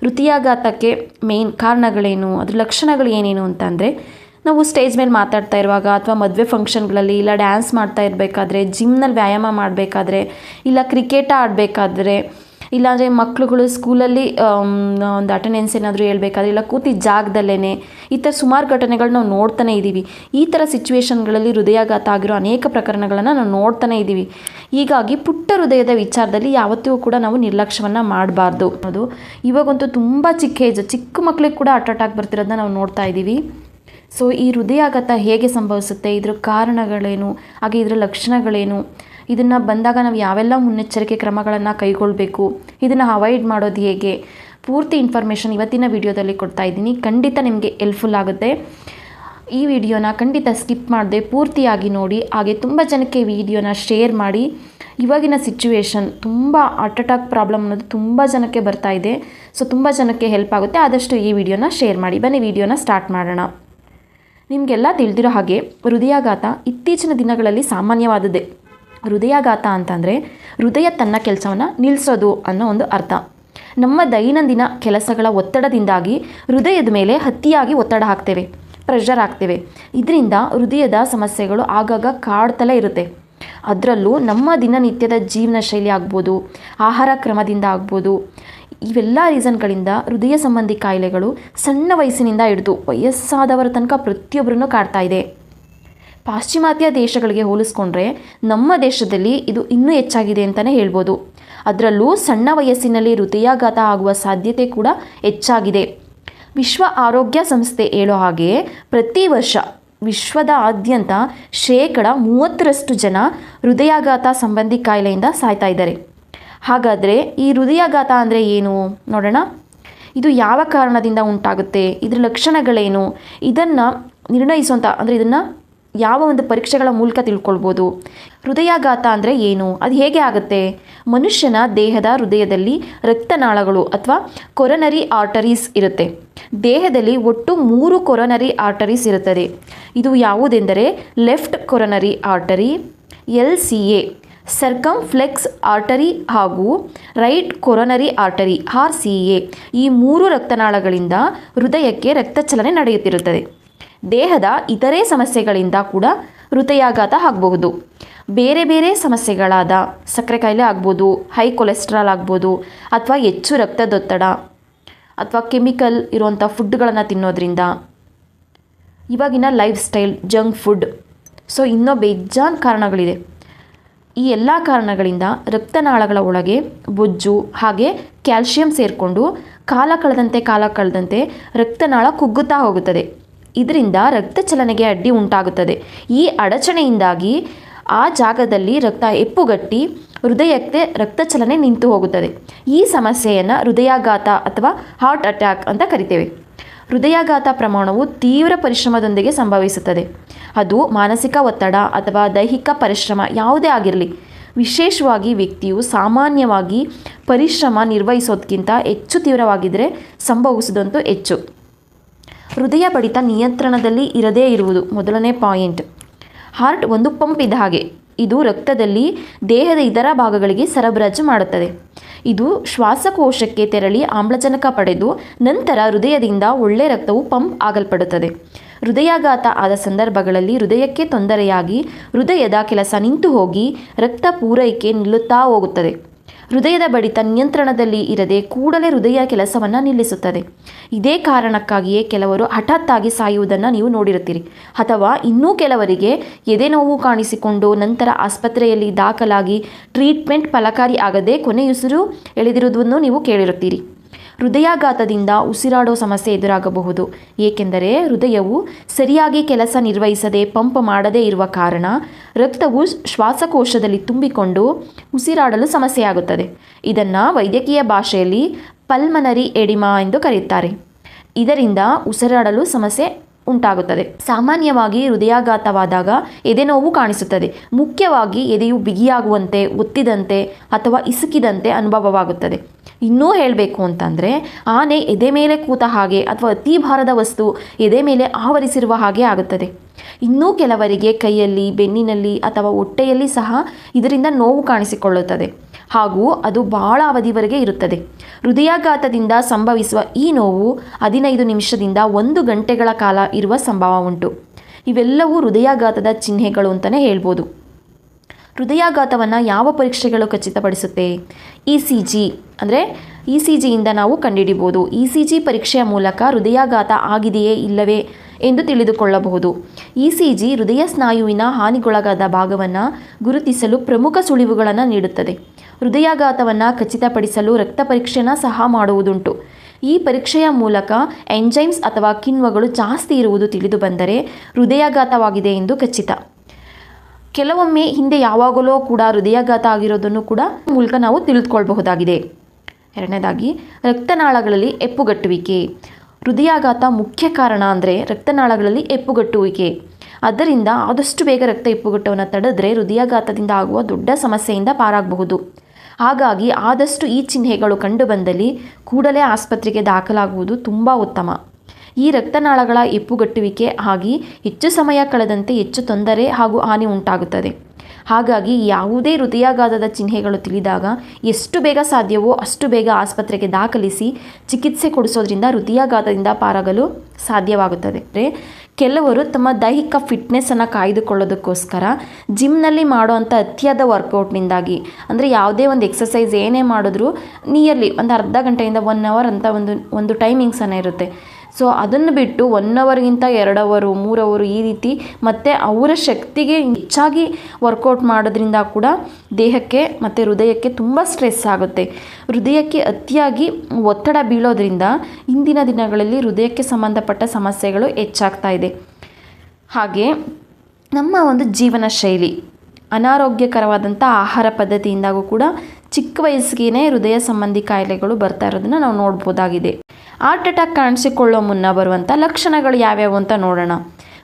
ಹೃದಯಾಘಾತಕ್ಕೆ main ಕಾರಣಗಳೇನು? ಅದ್ರ ಲಕ್ಷಣಗಳು ಏನೇನು ಅಂತಂದರೆ ನಾವು ಸ್ಟೇಜ್ ಮೇಲೆ ಮಾತಾಡ್ತಾ ಇರುವಾಗ ಅಥವಾ ಮದುವೆ ಫಂಕ್ಷನ್ಗಳಲ್ಲಿ ಇಲ್ಲ ಡ್ಯಾನ್ಸ್ ಮಾಡ್ತಾ ಇರಬೇಕಾದ್ರೆ ಜಿಮ್ನಲ್ಲಿ ವ್ಯಾಯಾಮ ಮಾಡಬೇಕಾದ್ರೆ, ಇಲ್ಲ ಕ್ರಿಕೆಟ್ ಆಡಬೇಕಾದ್ರೆ ಇಲ್ಲಾಂದರೆ ಮಕ್ಕಳುಗಳು ಸ್ಕೂಲಲ್ಲಿ ಒಂದು ಅಟೆಂಡೆನ್ಸ್ ಏನಾದರೂ ಹೇಳ್ಬೇಕಾದ್ರೆ, ಇಲ್ಲ ಕೂತಿ ಜಾಗದಲ್ಲೇ ಈ ಥರ ಸುಮಾರು ಘಟನೆಗಳು ನಾವು ನೋಡ್ತಾನೆ ಇದ್ದೀವಿ ಈ ಥರ ಸಿಚುವೇಶನ್ಗಳಲ್ಲಿ ಹೃದಯಾಘಾತ ಆಗಿರೋ ಅನೇಕ ಪ್ರಕರಣಗಳನ್ನು ನಾವು ನೋಡ್ತಾನೆ ಇದ್ದೀವಿ ಹೀಗಾಗಿ ಪುಟ್ಟ ಹೃದಯದ ವಿಚಾರದಲ್ಲಿ ಯಾವತ್ತೂ ಕೂಡ ನಾವು ನಿರ್ಲಕ್ಷ್ಯವನ್ನು ಮಾಡಬಾರ್ದು. ಅದು ಇವಾಗಂತೂ ತುಂಬ ಚಿಕ್ಕ ಏಜ್, ಚಿಕ್ಕ ಮಕ್ಕಳಿಗೆ ಕೂಡ ಹಾರ್ಟ್ ಅಟ್ಯಾಕ್ ಬರ್ತಿರೋದನ್ನ ನಾವು ನೋಡ್ತಾ ಇದ್ದೀವಿ ಸೊ ಈ ಹೃದಯಾಘಾತ ಹೇಗೆ ಸಂಭವಿಸುತ್ತೆ? ಇದರ ಕಾರಣಗಳೇನು? ಹಾಗೆ ಇದರ ಲಕ್ಷಣಗಳೇನು? ಇದನ್ನು ಬಂದಾಗ ನಾವು ಯಾವೆಲ್ಲ ಮುನ್ನೆಚ್ಚರಿಕೆ ಕ್ರಮಗಳನ್ನು ಕೈಗೊಳ್ಳಬೇಕು ಇದನ್ನು ಅವಾಯ್ಡ್ ಮಾಡೋದು ಹೇಗೆ? ಪೂರ್ತಿ ಇನ್ಫಾರ್ಮೇಷನ್ ಇವತ್ತಿನ ವಿಡಿಯೋದಲ್ಲಿ ಕೊಡ್ತಾ ಇದ್ದೀನಿ. ಖಂಡಿತ ನಿಮಗೆ ಹೆಲ್ಪ್ಫುಲ್ ಆಗುತ್ತೆ. ಈ ವಿಡಿಯೋನ ಖಂಡಿತ ಸ್ಕಿಪ್ ಮಾಡದೆ ಪೂರ್ತಿಯಾಗಿ ನೋಡಿ. ಹಾಗೆ ತುಂಬ ಜನಕ್ಕೆ ವಿಡಿಯೋನ ಶೇರ್ ಮಾಡಿ. ಇವಾಗಿನ ಸಿಚುವೇಶನ್ ತುಂಬ ಹಾರ್ಟ್ ಅಟ್ಯಾಕ್ ಪ್ರಾಬ್ಲಮ್ ಅನ್ನೋದು ತುಂಬ ಜನಕ್ಕೆ ಬರ್ತಾ ಇದೆ. ಸೊ ತುಂಬ ಜನಕ್ಕೆ ಹೆಲ್ಪ್ ಆಗುತ್ತೆ. ಆದಷ್ಟು ಈ ವಿಡಿಯೋನ ಶೇರ್ ಮಾಡಿ. ಬನ್ನಿ, ವಿಡಿಯೋನ ಸ್ಟಾರ್ಟ್ ಮಾಡೋಣ. ನಿಮಗೆಲ್ಲ ತಿಳಿದಿರೋ ಹಾಗೆ, ಹೃದಯಾಘಾತ ಇತ್ತೀಚಿನ ದಿನಗಳಲ್ಲಿ ಸಾಮಾನ್ಯವಾದದ್ದೇ. ಹೃದಯಾಘಾತ ಅಂತಂದರೆ ಹೃದಯ ತನ್ನ ಕೆಲಸವನ್ನು ನಿಲ್ಲಿಸೋದು ಅನ್ನೋ ಒಂದು ಅರ್ಥ. ನಮ್ಮ ದೈನಂದಿನ ಕೆಲಸಗಳ ಒತ್ತಡದಿಂದಾಗಿ ಹೃದಯದ ಮೇಲೆ ಹತ್ತಿಯಾಗಿ ಒತ್ತಡ ಹಾಕ್ತೇವೆ ಪ್ರೆಷರ್ ಹಾಕ್ತೇವೆ. ಇದರಿಂದ ಹೃದಯದ ಸಮಸ್ಯೆಗಳು ಆಗಾಗ ಕಾಡ್ತಲೇ ಇರುತ್ತೆ. ಅದರಲ್ಲೂ ನಮ್ಮ ದಿನನಿತ್ಯದ ಜೀವನ ಶೈಲಿ ಆಗ್ಬೋದು, ಆಹಾರ ಕ್ರಮದಿಂದ ಆಗ್ಬೋದು. ಇವೆಲ್ಲ ರೀಸನ್ಗಳಿಂದ ಹೃದಯ ಸಂಬಂಧಿ ಕಾಯಿಲೆಗಳು ಸಣ್ಣ ವಯಸ್ಸಿನಿಂದ ಹಿಡಿದು ವಯಸ್ಸಾದವರ ತನಕ ಪ್ರತಿಯೊಬ್ಬರನ್ನು ಕಾಡ್ತಾ ಇದೆ. ಪಾಶ್ಚಿಮಾತ್ಯ ದೇಶಗಳಿಗೆ ಹೋಲಿಸ್ಕೊಂಡ್ರೆ ನಮ್ಮ ದೇಶದಲ್ಲಿ ಇದು ಇನ್ನೂ ಹೆಚ್ಚಾಗಿದೆ ಅಂತಲೇ ಹೇಳ್ಬೋದು. ಅದರಲ್ಲೂ ಸಣ್ಣ ವಯಸ್ಸಿನಲ್ಲಿ ಹೃದಯಾಘಾತ ಆಗುವ ಸಾಧ್ಯತೆ ಕೂಡ ಹೆಚ್ಚಾಗಿದೆ. ವಿಶ್ವ ಆರೋಗ್ಯ ಸಂಸ್ಥೆ ಹೇಳೋ ಹಾಗೆ ಪ್ರತಿ ವರ್ಷ ವಿಶ್ವದ ಆದ್ಯಂತ ಶೇಕಡ ಮೂವತ್ತರಷ್ಟು ಜನ ಹೃದಯಾಘಾತ ಸಂಬಂಧಿ ಕಾಯಿಲೆಯಿಂದ ಸಾಯ್ತಾ ಇದ್ದಾರೆ. ಹಾಗಾದರೆ ಈ ಹೃದಯಾಘಾತ ಅಂದರೆ ಏನು? ನೋಡೋಣ. ಇದು ಯಾವ ಕಾರಣದಿಂದ ಉಂಟಾಗುತ್ತೆ? ಇದರ ಲಕ್ಷಣಗಳೇನು? ಇದನ್ನು ನಿರ್ಣಯಿಸುವಂಥ ಅಂದರೆ ಇದನ್ನು ಯಾವ ಒಂದು ಪರೀಕ್ಷೆಗಳ ಮೂಲಕ ತಿಳ್ಕೊಳ್ಬೋದು? ಹೃದಯಾಘಾತ ಅಂದರೆ ಏನು? ಅದು ಹೇಗೆ ಆಗುತ್ತೆ? ಮನುಷ್ಯನ ದೇಹದ ಹೃದಯದಲ್ಲಿ ರಕ್ತನಾಳಗಳು ಅಥವಾ ಕೊರನರಿ ಆರ್ಟರೀಸ್ ಇರುತ್ತೆ. ದೇಹದಲ್ಲಿ ಒಟ್ಟು ಮೂರು ಕೊರನರಿ ಆರ್ಟರೀಸ್ ಇರುತ್ತದೆ. ಇದು ಯಾವುದೆಂದರೆ left coronary artery L C A circumflex artery ಹಾಗೂ right coronary artery R C A ಈ ಮೂರು ರಕ್ತನಾಳಗಳಿಂದ ಹೃದಯಕ್ಕೆ ರಕ್ತ ಚಲನೆ ನಡೆಯುತ್ತಿರುತ್ತದೆ. ದೇಹದ ಇತರೆ ಸಮಸ್ಯೆಗಳಿಂದ ಕೂಡ ಹೃದಯಾಘಾತ ಆಗಬಹುದು. ಬೇರೆ ಬೇರೆ ಸಮಸ್ಯೆಗಳಾದ ಸಕ್ಕರೆ ಕಾಯಿಲೆ ಆಗ್ಬೋದು ಹೈ ಕೊಲೆಸ್ಟ್ರಾಲ್ ಆಗ್ಬೋದು, ಅಥವಾ ಹೆಚ್ಚು ರಕ್ತದೊತ್ತಡ, ಅಥವಾ ಕೆಮಿಕಲ್ ಇರುವಂಥ ಫುಡ್ಗಳನ್ನು ತಿನ್ನೋದ್ರಿಂದ ಇವಾಗಿನ lifestyle junk food so ಇನ್ನೂ ಬೇಜಾನ್ ಕಾರಣಗಳಿದೆ. ಈ ಎಲ್ಲ ಕಾರಣಗಳಿಂದ ರಕ್ತನಾಳಗಳ ಒಳಗೆ ಬೊಜ್ಜು, ಹಾಗೆ ಕ್ಯಾಲ್ಶಿಯಂ ಸೇರಿಕೊಂಡು ಕಾಲ ಕಳೆದಂತೆ ಕಾಲ ಕಳೆದಂತೆ ರಕ್ತನಾಳ ಕುಗ್ಗುತ್ತಾ ಹೋಗುತ್ತದೆ. ಇದರಿಂದ ರಕ್ತ ಚಲನೆಗೆ ಅಡ್ಡಿ ಉಂಟಾಗುತ್ತದೆ. ಈ ಅಡಚಣೆಯಿಂದಾಗಿ ಆ ಜಾಗದಲ್ಲಿ ರಕ್ತ ಎಪ್ಪುಗಟ್ಟಿ ಹೃದಯಕ್ಕೆ ರಕ್ತ ಚಲನೆ ನಿಂತು ಹೋಗುತ್ತದೆ. ಈ ಸಮಸ್ಯೆಯನ್ನು ಹೃದಯಾಘಾತ ಅಥವಾ ಹಾರ್ಟ್ ಅಟ್ಯಾಕ್ ಅಂತ ಕರಿತೇವೆ. ಹೃದಯಾಘಾತ ಪ್ರಮಾಣವು ತೀವ್ರ ಪರಿಶ್ರಮದೊಂದಿಗೆ ಸಂಭವಿಸುತ್ತದೆ. ಅದು ಮಾನಸಿಕ ಒತ್ತಡ ಅಥವಾ ದೈಹಿಕ ಪರಿಶ್ರಮ ಯಾವುದೇ ಆಗಿರಲಿ. ವಿಶೇಷವಾಗಿ ವ್ಯಕ್ತಿಯು ಸಾಮಾನ್ಯವಾಗಿ ಪರಿಶ್ರಮ ನಿರ್ವಹಿಸೋದಕ್ಕಿಂತ ಹೆಚ್ಚು ತೀವ್ರವಾಗಿದ್ದರೆ ಸಂಭವಿಸೋದಂತೂ ಹೆಚ್ಚು. ಹೃದಯ ಬಡಿತ ನಿಯಂತ್ರಣದಲ್ಲಿ ಇರದೇ ಇರುವುದು ಮೊದಲನೇ ಪಾಯಿಂಟ್. ಹಾರ್ಟ್ ಒಂದು ಪಂಪ್ ಇದ್ದ ಹಾಗೆ. ಇದು ರಕ್ತದಲ್ಲಿ ದೇಹದ ಇತರ ಭಾಗಗಳಿಗೆ ಸರಬರಾಜು ಮಾಡುತ್ತದೆ. ಇದು ಶ್ವಾಸಕೋಶಕ್ಕೆ ತೆರಳಿ ಆಮ್ಲಜನಕ ಪಡೆದು ನಂತರ ಹೃದಯದಿಂದ ಒಳ್ಳೆ ರಕ್ತವು ಪಂಪ್ ಆಗಲ್ಪಡುತ್ತದೆ. ಹೃದಯಾಘಾತ ಆದ ಸಂದರ್ಭಗಳಲ್ಲಿ ಹೃದಯಕ್ಕೆ ತೊಂದರೆಯಾಗಿ ಹೃದಯದ ಕೆಲಸ ನಿಂತು ಹೋಗಿ ರಕ್ತ ಪೂರೈಕೆ ನಿಲ್ಲುತ್ತಾ ಹೋಗುತ್ತದೆ. ಹೃದಯದ ಬಡಿತ ನಿಯಂತ್ರಣದಲ್ಲಿ ಇರದೆ ಕೂಡಲೇ ಹೃದಯ ಕೆಲಸವನ್ನು ನಿಲ್ಲಿಸುತ್ತದೆ. ಇದೇ ಕಾರಣಕ್ಕಾಗಿಯೇ ಕೆಲವರು ಹಠಾತ್ತಾಗಿ ಸಾಯುವುದನ್ನು ನೀವು ನೋಡಿರುತ್ತೀರಿ. ಅಥವಾ ಇನ್ನೂ ಕೆಲವರಿಗೆ ಎದೆ ನೋವು ಕಾಣಿಸಿಕೊಂಡು ನಂತರ ಆಸ್ಪತ್ರೆಯಲ್ಲಿ ದಾಖಲಾಗಿ ಟ್ರೀಟ್ಮೆಂಟ್ ಫಲಕಾರಿ ಆಗದೆ ಕೊನೆಯುಸಿರು ಎಳೆದಿರುವುದನ್ನು ನೀವು ಕೇಳಿರುತ್ತೀರಿ. ಹೃದಯಾಘಾತದಿಂದ ಉಸಿರಾಡೋ ಸಮಸ್ಯೆ ಎದುರಾಗಬಹುದು. ಏಕೆಂದರೆ ಹೃದಯವು ಸರಿಯಾಗಿ ಕೆಲಸ ನಿರ್ವಹಿಸದೆ ಪಂಪ್ ಮಾಡದೇ ಇರುವ ಕಾರಣ ರಕ್ತವು ಶ್ವಾಸಕೋಶದಲ್ಲಿ ತುಂಬಿಕೊಂಡು ಉಸಿರಾಡಲು ಸಮಸ್ಯೆಯಾಗುತ್ತದೆ. ಇದನ್ನು ವೈದ್ಯಕೀಯ ಭಾಷೆಯಲ್ಲಿ ಪಲ್ಮನರಿ ಎಡಿಮಾ ಎಂದು ಕರೆಯುತ್ತಾರೆ. ಇದರಿಂದ ಉಸಿರಾಡಲು ಸಮಸ್ಯೆ ಉಂಟಾಗುತ್ತದೆ. ಸಾಮಾನ್ಯವಾಗಿ ಹೃದಯಾಘಾತವಾದಾಗ ಎದೆನೋವು ಕಾಣಿಸುತ್ತದೆ. ಮುಖ್ಯವಾಗಿ ಎದೆಯು ಬಿಗಿಯಾಗುವಂತೆ, ಒತ್ತಿದಂತೆ ಅಥವಾ ಇಸುಕಿದಂತೆ ಅನುಭವವಾಗುತ್ತದೆ. ಇನ್ನೂ ಹೇಳಬೇಕು ಅಂತಂದರೆ, ಆನೆ ಎದೆ ಮೇಲೆ ಕೂತ ಹಾಗೆ ಅಥವಾ ಅತಿ ಭಾರದ ವಸ್ತು ಎದೆ ಮೇಲೆ ಆವರಿಸಿರುವ ಹಾಗೆ ಆಗುತ್ತದೆ. ಇನ್ನೂ ಕೆಲವರಿಗೆ ಕೈಯಲ್ಲಿ, ಬೆನ್ನಿನಲ್ಲಿ ಅಥವಾ ಹೊಟ್ಟೆಯಲ್ಲಿ ಸಹ ಇದರಿಂದ ನೋವು ಕಾಣಿಸಿಕೊಳ್ಳುತ್ತದೆ. ಹಾಗೂ ಅದು ಬಹಳ ಅವಧಿವರೆಗೆ ಇರುತ್ತದೆ. ಹೃದಯಾಘಾತದಿಂದ ಸಂಭವಿಸುವ ಈ ನೋವು ಹದಿನೈದು ನಿಮಿಷದಿಂದ ಒಂದು ಗಂಟೆಗಳ ಕಾಲ ಇರುವ ಸಂಭವ ಉಂಟು. ಇವೆಲ್ಲವೂ ಹೃದಯಾಘಾತದ ಚಿಹ್ನೆಗಳು ಅಂತಲೇ ಹೇಳ್ಬೋದು. ಹೃದಯಾಘಾತವನ್ನು ಯಾವ ಪರೀಕ್ಷೆಗಳು ಖಚಿತಪಡಿಸುತ್ತೆ? ಇ ಸಿ ಜಿ ಅಂದರೆ ಇ ಸಿ ಜಿಯಿಂದ ನಾವು ಕಂಡುಹಿಡಿಬೋದು. ಇ ಸಿ ಜಿ ಪರೀಕ್ಷೆಯ ಮೂಲಕ ಹೃದಯಾಘಾತ ಆಗಿದೆಯೇ ಇಲ್ಲವೇ ಎಂದು ತಿಳಿದುಕೊಳ್ಳಬಹುದು. ಇ ಸಿ ಜಿ ಹೃದಯ ಸ್ನಾಯುವಿನ ಹಾನಿಗೊಳಗಾದ ಭಾಗವನ್ನು ಗುರುತಿಸಲು ಪ್ರಮುಖ ಸುಳಿವುಗಳನ್ನು ನೀಡುತ್ತದೆ. ಹೃದಯಾಘಾತವನ್ನು ಖಚಿತಪಡಿಸಲು ರಕ್ತ ಪರೀಕ್ಷೆನ ಸಹ ಮಾಡುವುದುಂಟು. ಈ ಪರೀಕ್ಷೆಯ ಮೂಲಕ ಎಂಜೈಮ್ಸ್ ಅಥವಾ ಕಿಣ್ವಗಳು ಜಾಸ್ತಿ ಇರುವುದು ತಿಳಿದು ಬಂದರೆ ಹೃದಯಾಘಾತವಾಗಿದೆ ಎಂದು ಖಚಿತ. ಕೆಲವೊಮ್ಮೆ ಹಿಂದೆ ಯಾವಾಗಲೋ ಕೂಡ ಹೃದಯಾಘಾತ ಆಗಿರೋದನ್ನು ಕೂಡ ಮೂಲಕ ನಾವು ತಿಳಿದುಕೊಳ್ಬಹುದಾಗಿದೆ. ಎರಡನೇದಾಗಿ, ರಕ್ತನಾಳಗಳಲ್ಲಿ ಎಪ್ಪುಗಟ್ಟುವಿಕೆ. ಹೃದಯಾಘಾತ ಮುಖ್ಯ ಕಾರಣ ಅಂದರೆ ರಕ್ತನಾಳಗಳಲ್ಲಿ ಎಪ್ಪುಗಟ್ಟುವಿಕೆ. ಅದರಿಂದ ಆದಷ್ಟು ಬೇಗ ರಕ್ತ ಎಪ್ಪುಗಟ್ಟವನ್ನು ತಡೆದ್ರೆ ಹೃದಯಾಘಾತದಿಂದ ಆಗುವ ದೊಡ್ಡ ಸಮಸ್ಯೆಯಿಂದ ಪಾರಾಗಬಹುದು. ಹಾಗಾಗಿ ಆದಷ್ಟು ಈ ಚಿಹ್ನೆಗಳು ಕಂಡುಬಂದಲ್ಲಿ ಕೂಡಲೇ ಆಸ್ಪತ್ರೆಗೆ ದಾಖಲಾಗುವುದು ತುಂಬ ಉತ್ತಮ. ಈ ರಕ್ತನಾಳಗಳ ಎಪ್ಪುಗಟ್ಟುವಿಕೆ ಆಗಿ ಹೆಚ್ಚು ಸಮಯ ಕಳೆದಂತೆ ಹೆಚ್ಚು ತೊಂದರೆ ಹಾಗೂ ಹಾನಿ ಉಂಟಾಗುತ್ತದೆ. ಹಾಗಾಗಿ ಯಾವುದೇ ಹೃದಯಾಘಾತದ ಚಿಹ್ನೆಗಳು ತಿಳಿದಾಗ ಎಷ್ಟು ಬೇಗ ಸಾಧ್ಯವೋ ಅಷ್ಟು ಬೇಗ ಆಸ್ಪತ್ರೆಗೆ ದಾಖಲಿಸಿ ಚಿಕಿತ್ಸೆ ಕೊಡಿಸೋದ್ರಿಂದ ಹೃದಯಾಘಾತದಿಂದ ಪಾರಾಗಲು ಸಾಧ್ಯವಾಗುತ್ತದೆ. ಕೆಲವರು ತಮ್ಮ ದೈಹಿಕ ಫಿಟ್ನೆಸ್ಸನ್ನು ಕಾಯ್ದುಕೊಳ್ಳೋದಕ್ಕೋಸ್ಕರ ಜಿಮ್ನಲ್ಲಿ ಮಾಡುವಂಥ ಅತಿಯಾದ ವರ್ಕೌಟ್ನಿಂದಾಗಿ, ಅಂದರೆ ಯಾವುದೇ ಒಂದು ಎಕ್ಸಸೈಸ್ ಏನೇ ಮಾಡಿದ್ರೂ ನಿಯರ್ಲಿ ಒಂದು ಅರ್ಧ ಗಂಟೆಯಿಂದ ಒನ್ ಅವರ್ ಅಂತ ಒಂದು ಒಂದು ಟೈಮಿಂಗ್ಸನ್ನು ಇರುತ್ತೆ. ಸೊ ಅದನ್ನು ಬಿಟ್ಟು ಒನ್ ಅವರ್ಗಿಂತ ಎರಡು ಅವರು ಮೂರು ಅವರು ಈ ರೀತಿ ಮತ್ತು ಅವರ ಶಕ್ತಿಗೆ ಹೆಚ್ಚಾಗಿ ವರ್ಕೌಟ್ ಮಾಡೋದ್ರಿಂದ ಕೂಡ ದೇಹಕ್ಕೆ ಮತ್ತು ಹೃದಯಕ್ಕೆ ತುಂಬ ಸ್ಟ್ರೆಸ್ ಆಗುತ್ತೆ. ಹೃದಯಕ್ಕೆ ಅತಿಯಾಗಿ ಒತ್ತಡ ಬೀಳೋದ್ರಿಂದ ಇಂದಿನ ದಿನಗಳಲ್ಲಿ ಹೃದಯಕ್ಕೆ ಸಂಬಂಧಪಟ್ಟ ಸಮಸ್ಯೆಗಳು ಹೆಚ್ಚಾಗ್ತಾ ಇದೆ. ಹಾಗೆ ನಮ್ಮ ಒಂದು ಜೀವನ ಶೈಲಿ ಅನಾರೋಗ್ಯಕರವಾದಂಥ ಆಹಾರ ಪದ್ಧತಿಯಿಂದಾಗೂ ಕೂಡ ಚಿಕ್ಕ ವಯಸ್ಸಿಗೆ ಹೃದಯ ಸಂಬಂಧಿ ಕಾಯಿಲೆಗಳು ಬರ್ತಾ ಇರೋದನ್ನು ನಾವು ನೋಡ್ಬೋದಾಗಿದೆ. ಹಾರ್ಟ್ ಅಟ್ಯಾಕ್ ಕಾಣಿಸಿಕೊಳ್ಳೋ ಮುನ್ನ ಬರುವಂಥ ಲಕ್ಷಣಗಳು ಯಾವ್ಯಾವು ಅಂತ ನೋಡೋಣ.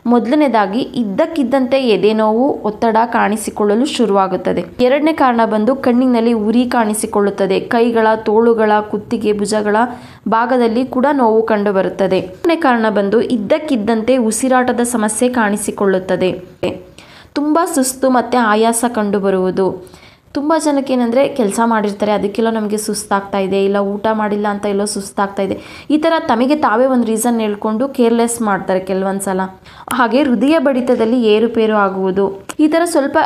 ಮೊದಲನೇದಾಗಿ, ಇದ್ದಕ್ಕಿದ್ದಂತೆ ಎದೆನೋವು ಒತ್ತಡ ಕಾಣಿಸಿಕೊಳ್ಳಲು ಶುರುವಾಗುತ್ತದೆ. ಎರಡನೇ ಕಾರಣ ಬಂದು ಕಣ್ಣಿನಲ್ಲಿ ಉರಿ ಕಾಣಿಸಿಕೊಳ್ಳುತ್ತದೆ. ಕೈಗಳ, ತೋಳುಗಳ, ಕುತ್ತಿಗೆ, ಭುಜಗಳ ಭಾಗದಲ್ಲಿ ಕೂಡ ನೋವು ಕಂಡುಬರುತ್ತದೆ. ಮೂರನೇ ಕಾರಣ ಬಂದು ಇದ್ದಕ್ಕಿದ್ದಂತೆ ಉಸಿರಾಟದ ಸಮಸ್ಯೆ ಕಾಣಿಸಿಕೊಳ್ಳುತ್ತದೆ. ತುಂಬ ಸುಸ್ತು ಮತ್ತು ಆಯಾಸ ಕಂಡುಬರುವುದು. ತುಂಬ ಜನಕ್ಕೆ ಏನಂದರೆ ಕೆಲಸ ಮಾಡಿರ್ತಾರೆ, ಅದಕ್ಕೆಲ್ಲ ನಮಗೆ ಸುಸ್ತಾಗ್ತಾ ಇದೆ, ಇಲ್ಲ ಊಟ ಮಾಡಿಲ್ಲ ಅಂತ ಎಲ್ಲೋ ಸುಸ್ತಾಗ್ತಾ ಇದೆ. ಈ ಥರ ತಮಗೆ ತಾವೇ ಒಂದು ರೀಸನ್ ಹೇಳ್ಕೊಂಡು ಕೇರ್ಲೆಸ್ ಮಾಡ್ತಾರೆ ಕೆಲವೊಂದು ಸಲ ಹಾಗೆ ಹೃದಯ ಬಡಿತದಲ್ಲಿ ಏರುಪೇರು ಆಗುವುದು, ಈ ಥರ ಸ್ವಲ್ಪ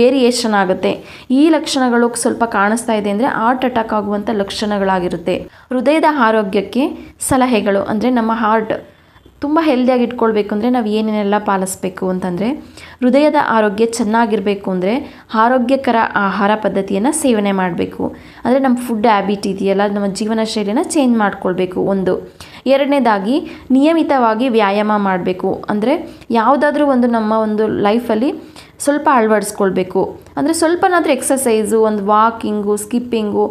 ವೇರಿಯೇಷನ್ ಆಗುತ್ತೆ. ಈ ಲಕ್ಷಣಗಳು ಸ್ವಲ್ಪ ಕಾಣಿಸ್ತಾ ಇದೆ ಅಂದರೆ ಹಾರ್ಟ್ ಅಟ್ಯಾಕ್ ಆಗುವಂಥ ಲಕ್ಷಣಗಳಾಗಿರುತ್ತೆ. ಹೃದಯದ ಆರೋಗ್ಯಕ್ಕೆ ಸಲಹೆಗಳು ಅಂದರೆ ನಮ್ಮ ಹಾರ್ಟ್ ತುಂಬ ಹೆಲ್ದಿಯಾಗಿ ಇಟ್ಕೊಳ್ಬೇಕು ಅಂದರೆ ನಾವು ಏನೇನೆಲ್ಲ ಪಾಲಿಸ್ಬೇಕು ಅಂತಂದರೆ, ಹೃದಯದ ಆರೋಗ್ಯ ಚೆನ್ನಾಗಿರಬೇಕು ಅಂದರೆ ಆರೋಗ್ಯಕರ ಆಹಾರ ಪದ್ಧತಿಯನ್ನು ಸೇವನೆ ಮಾಡಬೇಕು. ಅಂದರೆ ನಮ್ಮ ಫುಡ್ ಹ್ಯಾಬಿಟ್ ಇದೆಯಲ್ಲ, ನಮ್ಮ ಜೀವನ ಶೈಲಿನ ಚೇಂಜ್ ಮಾಡ್ಕೊಳ್ಬೇಕು ಒಂದು. ಎರಡನೇದಾಗಿ, ನಿಯಮಿತವಾಗಿ ವ್ಯಾಯಾಮ ಮಾಡಬೇಕು. ಅಂದರೆ ಯಾವುದಾದ್ರೂ ಒಂದು ನಮ್ಮ ಒಂದು ಲೈಫಲ್ಲಿ ಸ್ವಲ್ಪ ಅಳವಡಿಸ್ಕೊಳ್ಬೇಕು. ಅಂದರೆ ಸ್ವಲ್ಪನಾದರೂ ಎಕ್ಸಸೈಸು ಒಂದು ವಾಕಿಂಗು ಸ್ಕಿಪ್ಪಿಂಗು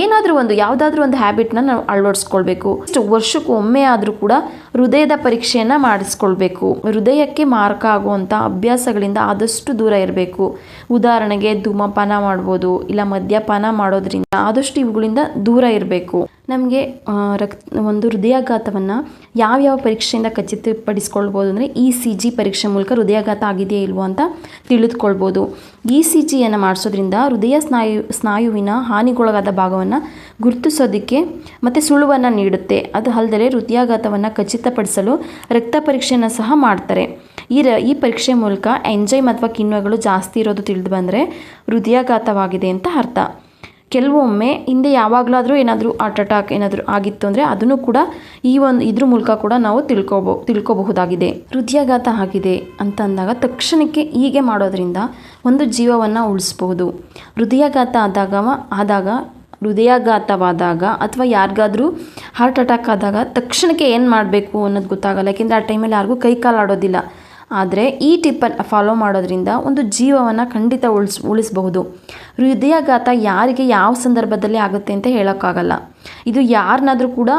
ಏನಾದರೂ ಒಂದು, ಯಾವುದಾದ್ರೂ ಒಂದು ಹ್ಯಾಬಿಟ್ನ ನಾವು ಅಳವಡಿಸ್ಕೊಳ್ಬೇಕು. ವರ್ಷಕ್ಕೆ ಒಮ್ಮೆ ಆದರೂ ಕೂಡ ಹೃದಯದ ಪರೀಕ್ಷೆಯನ್ನು ಮಾಡಿಸ್ಕೊಳ್ಬೇಕು. ಹೃದಯಕ್ಕೆ ಮಾರಕ ಆಗುವಂಥ ಅಭ್ಯಾಸಗಳಿಂದ ಆದಷ್ಟು ದೂರ ಇರಬೇಕು. ಉದಾಹರಣೆಗೆ ಧೂಮಪಾನ ಮಾಡ್ಬೋದು, ಇಲ್ಲ ಮದ್ಯಪಾನ ಮಾಡೋದ್ರಿಂದ ಆದಷ್ಟು ಇವುಗಳಿಂದ ದೂರ ಇರಬೇಕು. ನಮಗೆ ರಕ್ ಒಂದು ಹೃದಯಾಘಾತವನ್ನು ಯಾವ್ಯಾವ ಪರೀಕ್ಷೆಯಿಂದ ಖಚಿತಪಡಿಸ್ಕೊಳ್ಬೋದು ಅಂದರೆ ಇ ಸಿ ಜಿ ಪರೀಕ್ಷೆ ಮೂಲಕ ಹೃದಯಾಘಾತ ಆಗಿದೆಯೇ ಇಲ್ವೋ ಅಂತ ತಿಳಿದುಕೊಳ್ಬೋದು. ಇ ಸಿ ಜಿಯನ್ನು ಮಾಡಿಸೋದ್ರಿಂದ ಹೃದಯ ಸ್ನಾಯು, ಸ್ನಾಯುವಿನ ಹಾನಿಗೊಳಗಾದ ಭಾಗವನ್ನು ಗುರುತಿಸೋದಕ್ಕೆ ಮತ್ತು ಸುಳುವನ್ನು ನೀಡುತ್ತೆ. ಅದು ಅಲ್ಲದೆ ಹೃದಯಾಘಾತವನ್ನು ಖಚಿತಪಡಿಸಲು ರಕ್ತ ಪರೀಕ್ಷೆಯನ್ನು ಸಹ ಮಾಡ್ತಾರೆ. ಈ ರ, ಈ ಪರೀಕ್ಷೆ ಮೂಲಕ ಎಂಜೈಮ್ ಅಥವಾ ಕಿಣ್ವಗಳು ಜಾಸ್ತಿ ಇರೋದು ತಿಳಿದು ಬಂದರೆ ಹೃದಯಾಘಾತವಾಗಿದೆ ಅಂತ ಅರ್ಥ. ಕೆಲವೊಮ್ಮೆ ಹಿಂದೆ ಯಾವಾಗಲಾದರೂ ಏನಾದರೂ ಹಾರ್ಟ್ ಅಟ್ಯಾಕ್ ಏನಾದರೂ ಆಗಿತ್ತು ಅಂದರೆ ಅದನ್ನು ಕೂಡ ಈ ಒಂದು ಇದ್ರ ಮೂಲಕ ಕೂಡ ನಾವು ತಿಳ್ಕೊಬೋ, ತಿಳ್ಕೊಬಹುದಾಗಿದೆ. ಹೃದಯಾಘಾತ ಆಗಿದೆ ಅಂತ ಅಂದಾಗ ತಕ್ಷಣಕ್ಕೆ ಹೀಗೆ ಮಾಡೋದ್ರಿಂದ ಒಂದು ಜೀವವನ್ನು ಉಳಿಸ್ಬೋದು ಹೃದಯಾಘಾತ ಆದಾಗ ಆದಾಗ, ಹೃದಯಾಘಾತವಾದಾಗ ಅಥವಾ ಯಾರಿಗಾದರೂ ಹಾರ್ಟ್ ಅಟ್ಯಾಕ್ ಆದಾಗ ತಕ್ಷಣಕ್ಕೆ ಏನು ಮಾಡಬೇಕು ಅನ್ನೋದು ಗೊತ್ತಾಗಲ್ಲ. ಯಾಕೆಂದರೆ ಆ ಟೈಮಲ್ಲಿ ಯಾರಿಗೂ ಕೈ ಕಾಲು ಆಡೋದಿಲ್ಲ. ಆದರೆ ಈ ಟಿಪ್ಪನ್ನು ಫಾಲೋ ಮಾಡೋದ್ರಿಂದ ಒಂದು ಜೀವವನ್ನು ಖಂಡಿತ ಉಳಿಸ್, ಉಳಿಸಬಹುದು. ಹೃದಯಾಘಾತ ಯಾರಿಗೆ ಯಾವ ಸಂದರ್ಭದಲ್ಲಿ ಆಗುತ್ತೆ ಅಂತ ಹೇಳೋಕ್ಕಾಗಲ್ಲ. ಇದು ಯಾರನ್ನಾದರೂ ಕೂಡ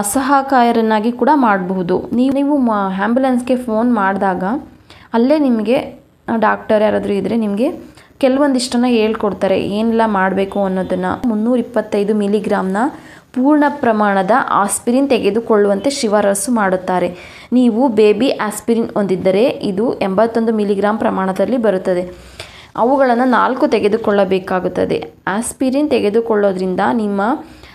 ಅಸಹಕಾರರನ್ನಾಗಿ ಕೂಡ ಮಾಡಬಹುದು. ನೀವು ನೀವು ಆ್ಯಂಬುಲೆನ್ಸ್ಗೆ ಫೋನ್ ಮಾಡಿದಾಗ ಅಲ್ಲೇ ನಿಮಗೆ ಡಾಕ್ಟರ್ ಯಾರಾದರೂ ಇದ್ದರೆ ನಿಮಗೆ ಕೆಲವೊಂದಿಷ್ಟನ್ನು ಹೇಳ್ಕೊಡ್ತಾರೆ. ಏನೆಲ್ಲ ಮಾಡಬೇಕು ಅನ್ನೋದನ್ನು. ಮುನ್ನೂರ ಇಪ್ಪತ್ತೈದು ಮಿಲಿಗ್ರಾಮ್ನ ಪೂರ್ಣ ಪ್ರಮಾಣದ ಆಸ್ಪಿರಿನ್ ತೆಗೆದುಕೊಳ್ಳುವಂತೆ ಶಿಫಾರಸು ಮಾಡುತ್ತಾರೆ. ನೀವು ಬೇಬಿ ಆಸ್ಪಿರಿನ್ ಹೊಂದಿದ್ದರೆ ಇದು ಎಂಬತ್ತೊಂದು ಮಿಲಿಗ್ರಾಮ್ ಪ್ರಮಾಣದಲ್ಲಿ ಬರುತ್ತದೆ. ಅವುಗಳನ್ನು ನಾಲ್ಕು ತೆಗೆದುಕೊಳ್ಳಬೇಕಾಗುತ್ತದೆ. ಆಸ್ಪಿರಿನ್ ತೆಗೆದುಕೊಳ್ಳೋದ್ರಿಂದ ನಿಮ್ಮ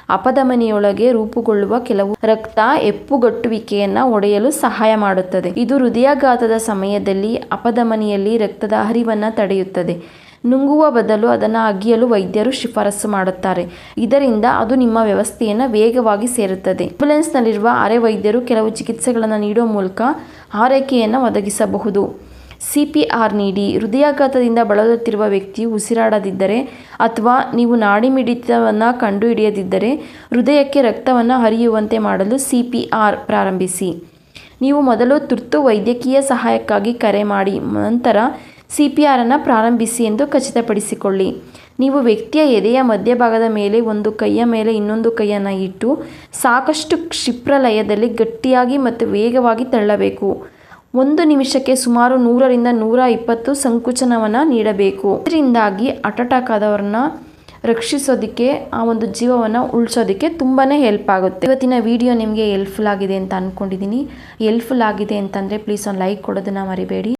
ಅಪಧಮನಿಯೊಳಗೆ ರೂಪುಗೊಳ್ಳುವ ಕೆಲವು ರಕ್ತ ಎಪ್ಪುಗಟ್ಟುವಿಕೆಯನ್ನು ಒಡೆಯಲು ಸಹಾಯ ಮಾಡುತ್ತದೆ. ಇದು ಹೃದಯಾಘಾತದ ಸಮಯದಲ್ಲಿ ಅಪಧಮನಿಯಲ್ಲಿ ರಕ್ತದ ಹರಿವನ್ನು ತಡೆಯುತ್ತದೆ. ನುಂಗುವ ಬದಲು ಅದನ್ನು ಅಗಿಯಲು ವೈದ್ಯರು ಶಿಫಾರಸು ಮಾಡುತ್ತಾರೆ. ಇದರಿಂದ ಅದು ನಿಮ್ಮ ವ್ಯವಸ್ಥೆಯನ್ನು ವೇಗವಾಗಿ ಸೇರುತ್ತದೆ. ಆಂಬ್ಯುಲೆನ್ಸ್ನಲ್ಲಿರುವ ಅರೆ ವೈದ್ಯರು ಕೆಲವು ಚಿಕಿತ್ಸೆಗಳನ್ನು ನೀಡುವ ಮೂಲಕ ಆರೈಕೆಯನ್ನು ಒದಗಿಸಬಹುದು. ಸಿ ಪಿ ಆರ್ ನೀಡಿ, ಹೃದಯಾಘಾತದಿಂದ ಬಳಲುತ್ತಿರುವ ವ್ಯಕ್ತಿಯು ಉಸಿರಾಡದಿದ್ದರೆ ಅಥವಾ ನೀವು ನಾಡಿಮಿಡಿತವನ್ನು ಕಂಡುಹಿಡಿಯದಿದ್ದರೆ ಹೃದಯಕ್ಕೆ ರಕ್ತವನ್ನು ಹರಿಯುವಂತೆ ಮಾಡಲು ಸಿ ಪಿ ಆರ್ ಪ್ರಾರಂಭಿಸಿ. ನೀವು ಮೊದಲು ತುರ್ತು ವೈದ್ಯಕೀಯ ಸಹಾಯಕ್ಕಾಗಿ ಕರೆ ಮಾಡಿ, ನಂತರ ಸಿ ಪಿ ಆರನ್ನು ಪ್ರಾರಂಭಿಸಿ ಎಂದು ಖಚಿತಪಡಿಸಿಕೊಳ್ಳಿ. ನೀವು ವ್ಯಕ್ತಿಯ ಎದೆಯ ಮಧ್ಯಭಾಗದ ಮೇಲೆ ಒಂದು ಕೈಯ ಮೇಲೆ ಇನ್ನೊಂದು ಕೈಯನ್ನು ಇಟ್ಟು ಸಾಕಷ್ಟು ಕ್ಷಿಪ್ರ ಲಯದಲ್ಲಿ ಗಟ್ಟಿಯಾಗಿ ಮತ್ತು ವೇಗವಾಗಿ ತಳ್ಳಬೇಕು. ಒಂದು ನಿಮಿಷಕ್ಕೆ ಸುಮಾರು ನೂರರಿಂದ ನೂರ ಇಪ್ಪತ್ತು ಸಂಕುಚನವನ್ನು ನೀಡಬೇಕು. ಇದರಿಂದಾಗಿ ಅಟಟಾಕ್ ಆದವ್ರನ್ನ ರಕ್ಷಿಸೋದಕ್ಕೆ, ಆ ಒಂದು ಜೀವವನ್ನು ಉಳಿಸೋದಕ್ಕೆ ತುಂಬಾ ಹೆಲ್ಪ್ ಆಗುತ್ತೆ. ಇವತ್ತಿನ ವಿಡಿಯೋ ನಿಮಗೆ ಹೆಲ್ಪ್ಫುಲ್ ಆಗಿದೆ ಅಂತ ಅಂದ್ಕೊಂಡಿದ್ದೀನಿ ಹೆಲ್ಪ್ಫುಲ್ ಆಗಿದೆ ಅಂತಂದರೆ ಪ್ಲೀಸ್ ಒಂದು ಲೈಕ್ ಕೊಡೋದನ್ನು ಮರಿಬೇಡಿ.